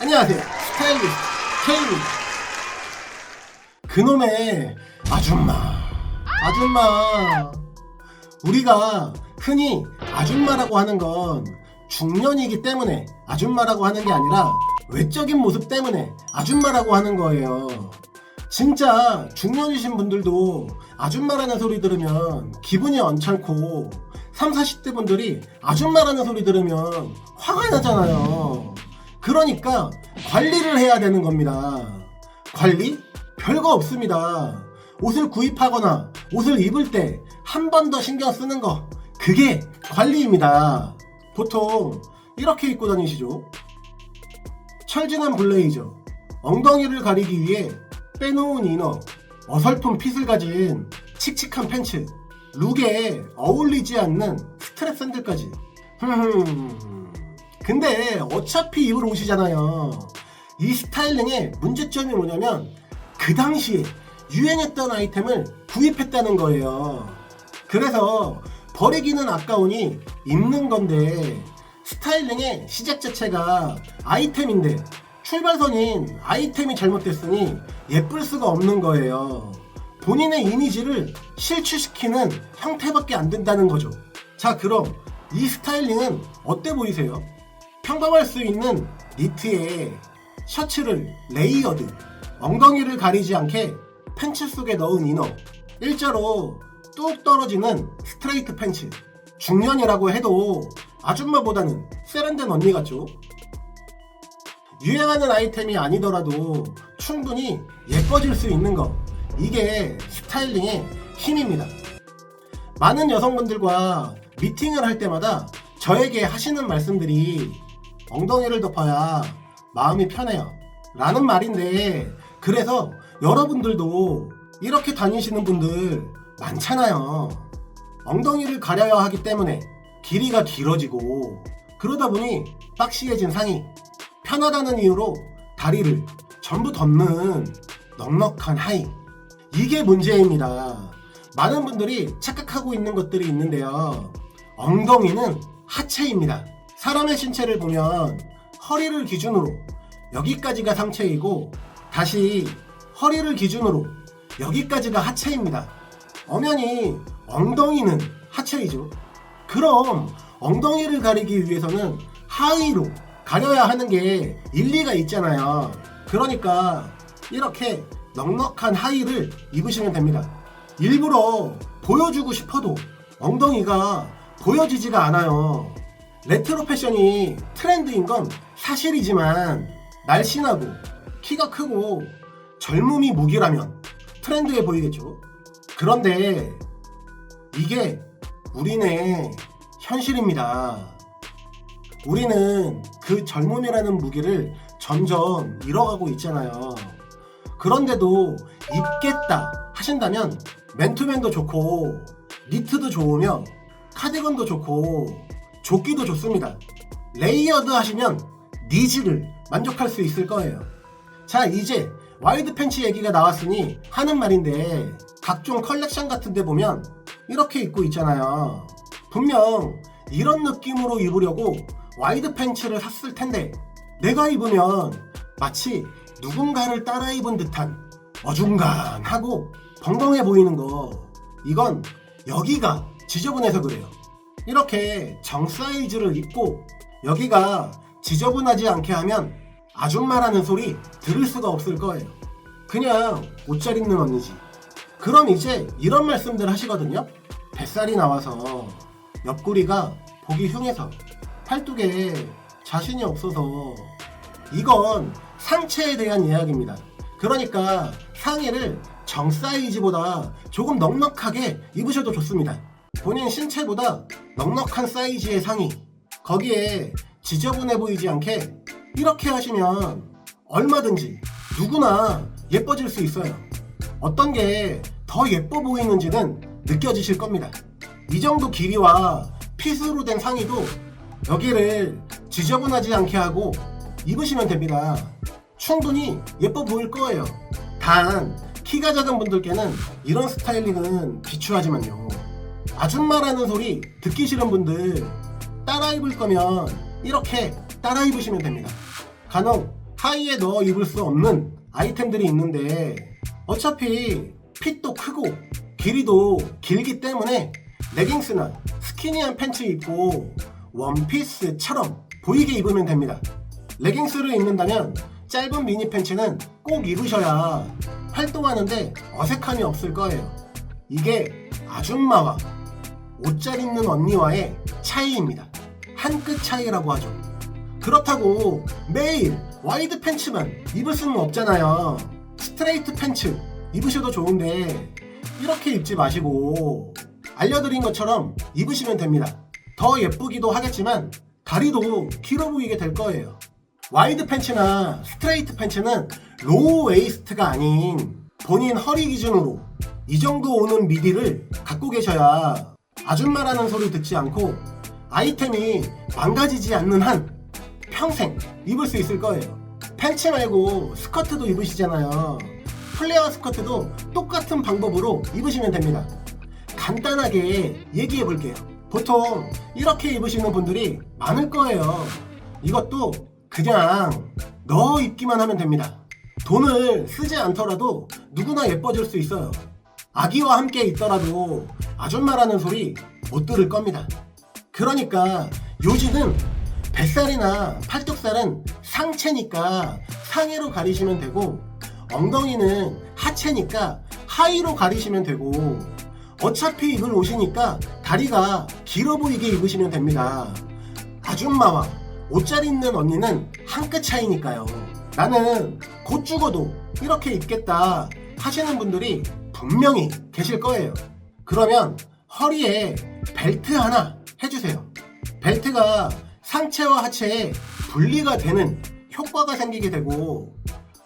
안녕하세요. 스타일리스트 K입니다. 그놈의 아줌마. 아줌마. 우리가 흔히 아줌마라고 하는 건 중년이기 때문에 아줌마라고 하는 게 아니라 외적인 모습 때문에 아줌마라고 하는 거예요. 진짜 중년이신 분들도 아줌마라는 소리 들으면 기분이 언짢고 3, 40대 분들이 아줌마라는 소리 들으면 화가 나잖아요. 그러니까 관리를 해야 되는 겁니다. 관리? 별거 없습니다. 옷을 구입하거나 옷을 입을 때 한 번 더 신경 쓰는 거. 그게 관리입니다. 보통 이렇게 입고 다니시죠. 철진한 블레이저, 엉덩이를 가리기 위해 빼놓은 이너, 어설픈 핏을 가진 칙칙한 팬츠, 룩에 어울리지 않는 스트랩 샌들까지. 흠흠. 근데 어차피 입을 옷이잖아요. 이 스타일링의 문제점이 뭐냐면 그 당시에 유행했던 아이템을 구입했다는 거예요. 그래서 버리기는 아까우니 입는 건데 스타일링의 시작 자체가 아이템인데 출발선인 아이템이 잘못됐으니 예쁠 수가 없는 거예요. 본인의 이미지를 실추시키는 형태밖에 안 된다는 거죠. 자, 그럼 이 스타일링은 어때 보이세요? 평범할 수 있는 니트에 셔츠를 레이어드, 엉덩이를 가리지 않게 팬츠 속에 넣은 이너, 일자로 뚝 떨어지는 스트레이트 팬츠, 중년이라고 해도 아줌마보다는 세련된 언니 같죠? 유행하는 아이템이 아니더라도 충분히 예뻐질 수 있는 것. 이게 스타일링의 힘입니다. 많은 여성분들과 미팅을 할 때마다 저에게 하시는 말씀들이 엉덩이를 덮어야 마음이 편해요. 라는 말인데, 그래서 여러분들도 이렇게 다니시는 분들 많잖아요. 엉덩이를 가려야 하기 때문에 길이가 길어지고, 그러다 보니 박시해진 상의, 편하다는 이유로 다리를 전부 덮는 넉넉한 하의. 이게 문제입니다. 많은 분들이 착각하고 있는 것들이 있는데요. 엉덩이는 하체입니다. 사람의 신체를 보면 허리를 기준으로 여기까지가 상체이고 다시 허리를 기준으로 여기까지가 하체입니다. 엄연히 엉덩이는 하체이죠. 그럼 엉덩이를 가리기 위해서는 하의로 가려야 하는 게 일리가 있잖아요. 그러니까 이렇게 넉넉한 하의를 입으시면 됩니다. 일부러 보여주고 싶어도 엉덩이가 보여지지가 않아요. 레트로 패션이 트렌드인 건 사실이지만 날씬하고 키가 크고 젊음이 무기라면 트렌드해 보이겠죠. 그런데 이게 우리네 현실입니다. 우리는 그 젊음이라는 무기를 점점 잃어가고 있잖아요. 그런데도 입겠다 하신다면 맨투맨도 좋고 니트도 좋으며 카디건도 좋고 조끼도 좋습니다. 레이어드 하시면 니즈를 만족할 수 있을 거예요. 자 이제 와이드 팬츠 얘기가 나왔으니 하는 말인데 각종 컬렉션 같은 데 보면 이렇게 입고 있잖아요. 분명 이런 느낌으로 입으려고 와이드 팬츠를 샀을 텐데 내가 입으면 마치 누군가를 따라 입은 듯한 어중간하고 벙벙해 보이는 거 이건 여기가 지저분해서 그래요 이렇게 정 사이즈를 입고 여기가 지저분하지 않게 하면 아줌마라는 소리 들을 수가 없을 거예요 그냥 옷 잘 입는 언니지 그럼 이제 이런 말씀들 하시거든요 뱃살이 나와서 옆구리가 보기 흉해서 팔뚝에 자신이 없어서 이건 상체에 대한 이야기입니다. 그러니까 상의를 정 사이즈보다 조금 넉넉하게 입으셔도 좋습니다. 본인 신체보다 넉넉한 사이즈의 상의 거기에 지저분해 보이지 않게 이렇게 하시면 얼마든지 누구나 예뻐질 수 있어요. 어떤 게 더 예뻐 보이는지는 느껴지실 겁니다. 이 정도 길이와 핏으로 된 상의도 여기를 지저분하지 않게 하고 입으시면 됩니다. 충분히 예뻐 보일 거예요. 단 키가 작은 분들께는 이런 스타일링은 비추하지만요. 아줌마라는 소리 듣기 싫은 분들 따라 입을 거면 이렇게 따라 입으시면 됩니다. 간혹 하의에 넣어 입을 수 없는 아이템들이 있는데 어차피 핏도 크고 길이도 길기 때문에 레깅스나 스키니한 팬츠 입고 원피스처럼 보이게 입으면 됩니다. 레깅스를 입는다면 짧은 미니 팬츠는 꼭 입으셔야 활동하는데 어색함이 없을 거예요. 이게 아줌마와 옷 잘 입는 언니와의 차이입니다. 한 끗 차이라고 하죠. 그렇다고 매일 와이드 팬츠만 입을 수는 없잖아요. 스트레이트 팬츠 입으셔도 좋은데 이렇게 입지 마시고 알려드린 것처럼 입으시면 됩니다. 더 예쁘기도 하겠지만 다리도 길어 보이게 될 거예요. 와이드 팬츠나 스트레이트 팬츠는 로우 웨이스트가 아닌 본인 허리 기준으로 이 정도 오는 미디를 갖고 계셔야 아줌마라는 소리 듣지 않고 아이템이 망가지지 않는 한 평생 입을 수 있을 거예요. 팬츠 말고 스커트도 입으시잖아요. 플레어 스커트도 똑같은 방법으로 입으시면 됩니다. 간단하게 얘기해 볼게요. 보통 이렇게 입으시는 분들이 많을 거예요. 이것도 그냥 넣어 입기만 하면 됩니다. 돈을 쓰지 않더라도 누구나 예뻐질 수 있어요. 아기와 함께 있더라도 아줌마라는 소리 못 들을 겁니다. 그러니까 요지는 뱃살이나 팔뚝살은 상체니까 상의로 가리시면 되고 엉덩이는 하체니까 하의로 가리시면 되고 어차피 입을 옷이니까 다리가 길어 보이게 입으시면 됩니다. 아줌마와 옷 잘 입는 언니는 한 끗 차이니까요. 나는 곧 죽어도 이렇게 입겠다 하시는 분들이 분명히 계실 거예요. 그러면 허리에 벨트 하나 해주세요. 벨트가 상체와 하체에 분리가 되는 효과가 생기게 되고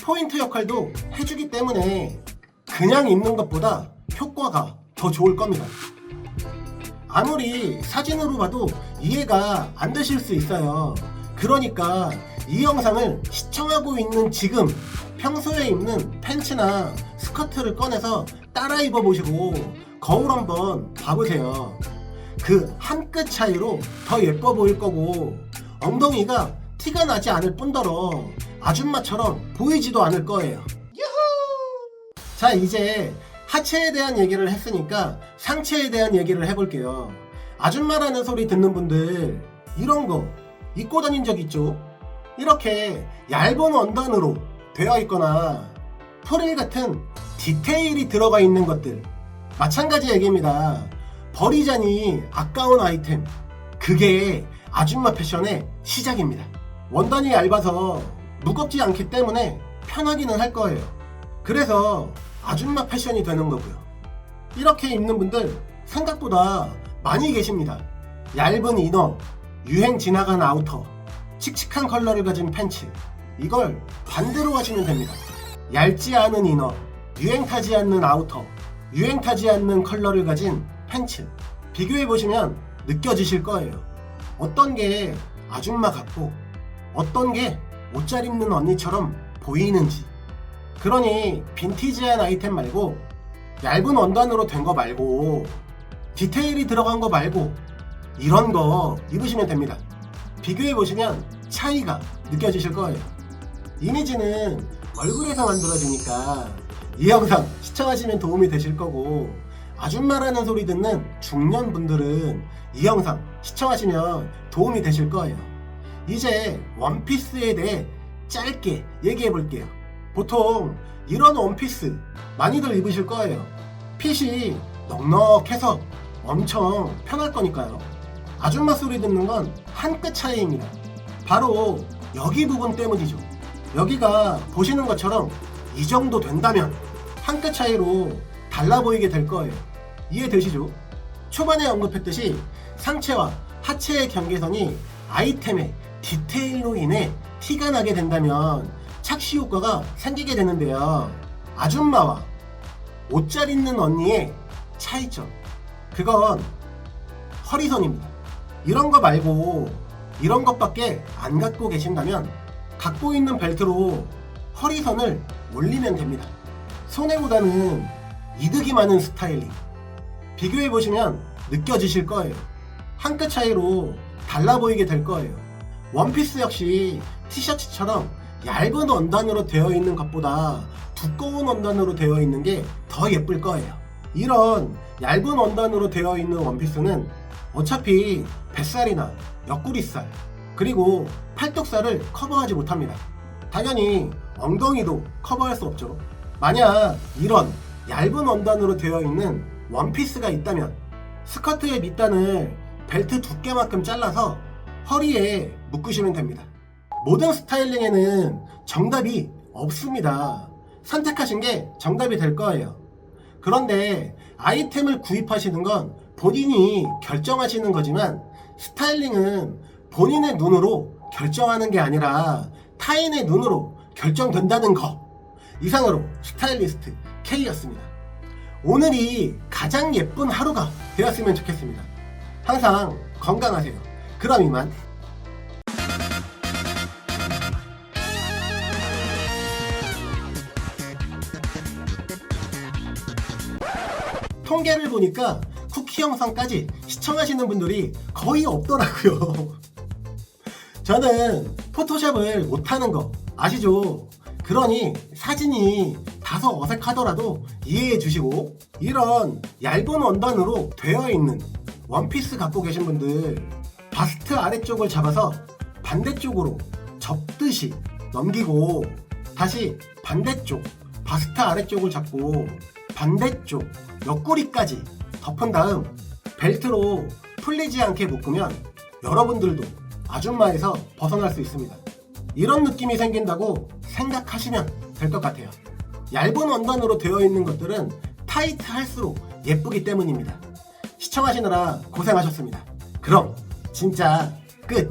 포인트 역할도 해주기 때문에 그냥 입는 것보다 효과가 더 좋을 겁니다. 아무리 사진으로 봐도 이해가 안 되실 수 있어요. 그러니까 이 영상을 시청하고 있는 지금 평소에 입는 팬츠나 스커트를 꺼내서 따라 입어보시고 거울 한번 봐보세요. 그 한 끗 차이로 더 예뻐 보일 거고 엉덩이가 티가 나지 않을 뿐더러 아줌마처럼 보이지도 않을 거예요. 자 이제 하체에 대한 얘기를 했으니까 상체에 대한 얘기를 해볼게요. 아줌마라는 소리 듣는 분들 이런 거 입고 다닌 적 있죠? 이렇게 얇은 원단으로 되어 있거나 프릴 같은 디테일이 들어가 있는 것들 마찬가지 얘기입니다. 버리자니 아까운 아이템 그게 아줌마 패션의 시작입니다. 원단이 얇아서 무겁지 않기 때문에 편하기는 할 거예요. 그래서 아줌마 패션이 되는 거고요. 이렇게 입는 분들 생각보다 많이 계십니다. 얇은 이너, 유행 지나간 아우터, 칙칙한 컬러를 가진 팬츠. 이걸 반대로 하시면 됩니다. 얇지 않은 이너, 유행 타지 않는 아우터, 유행 타지 않는 컬러를 가진 팬츠. 비교해 보시면 느껴지실 거예요. 어떤 게 아줌마 같고 어떤 게 옷 잘 입는 언니처럼 보이는지. 그러니 빈티지한 아이템 말고 얇은 원단으로 된 거 말고 디테일이 들어간 거 말고 이런 거 입으시면 됩니다. 비교해 보시면 차이가 느껴지실 거예요. 이미지는 얼굴에서 만들어지니까 이 영상 시청하시면 도움이 되실 거고 아줌마라는 소리 듣는 중년 분들은 이 영상 시청하시면 도움이 되실 거예요. 이제 원피스에 대해 짧게 얘기해 볼게요. 보통 이런 원피스 많이들 입으실 거예요. 핏이 넉넉해서 엄청 편할 거니까요. 아줌마 소리 듣는 건 한 끗 차이입니다. 바로 여기 부분 때문이죠. 여기가 보시는 것처럼 이 정도 된다면 한 끗 차이로 달라 보이게 될 거예요. 이해되시죠? 초반에 언급했듯이 상체와 하체의 경계선이 아이템의 디테일로 인해 티가 나게 된다면 착시 효과가 생기게 되는데요. 아줌마와 옷 잘 입는 언니의 차이점. 그건 허리선입니다. 이런 거 말고 이런 것밖에 안 갖고 계신다면 갖고 있는 벨트로 허리선을 올리면 됩니다. 손해보다는 이득이 많은 스타일링. 비교해 보시면 느껴지실 거예요. 한 끗 차이로 달라 보이게 될 거예요. 원피스 역시 티셔츠처럼 얇은 원단으로 되어 있는 것보다 두꺼운 원단으로 되어 있는 게 더 예쁠 거예요. 이런 얇은 원단으로 되어 있는 원피스는 어차피 뱃살이나 옆구리살 그리고 팔뚝살을 커버하지 못합니다. 당연히 엉덩이도 커버할 수 없죠. 만약 이런 얇은 원단으로 되어 있는 원피스가 있다면 스커트의 밑단을 벨트 두께만큼 잘라서 허리에 묶으시면 됩니다. 모든 스타일링에는 정답이 없습니다. 선택하신 게 정답이 될 거예요. 그런데 아이템을 구입하시는 건 본인이 결정하시는 거지만 스타일링은 본인의 눈으로 결정하는 게 아니라 타인의 눈으로 결정된다는 거. 이상으로 스타일리스트 K였습니다. 오늘이 가장 예쁜 하루가 되었으면 좋겠습니다. 항상 건강하세요. 그럼 이만. 통계를 보니까 쿠키 영상까지 시청하시는 분들이 거의 없더라고요. 저는 포토샵을 못하는 거 아시죠? 그러니 사진이 다소 어색하더라도 이해해 주시고 이런 얇은 원단으로 되어 있는 원피스 갖고 계신 분들 바스트 아래쪽을 잡아서 반대쪽으로 접듯이 넘기고 다시 반대쪽 바스트 아래쪽을 잡고 반대쪽 옆구리까지 덮은 다음 벨트로 풀리지 않게 묶으면 여러분들도 아줌마에서 벗어날 수 있습니다. 이런 느낌이 생긴다고 생각하시면 될 것 같아요. 얇은 원단으로 되어 있는 것들은 타이트할수록 예쁘기 때문입니다. 시청하시느라 고생하셨습니다. 그럼 진짜 끝!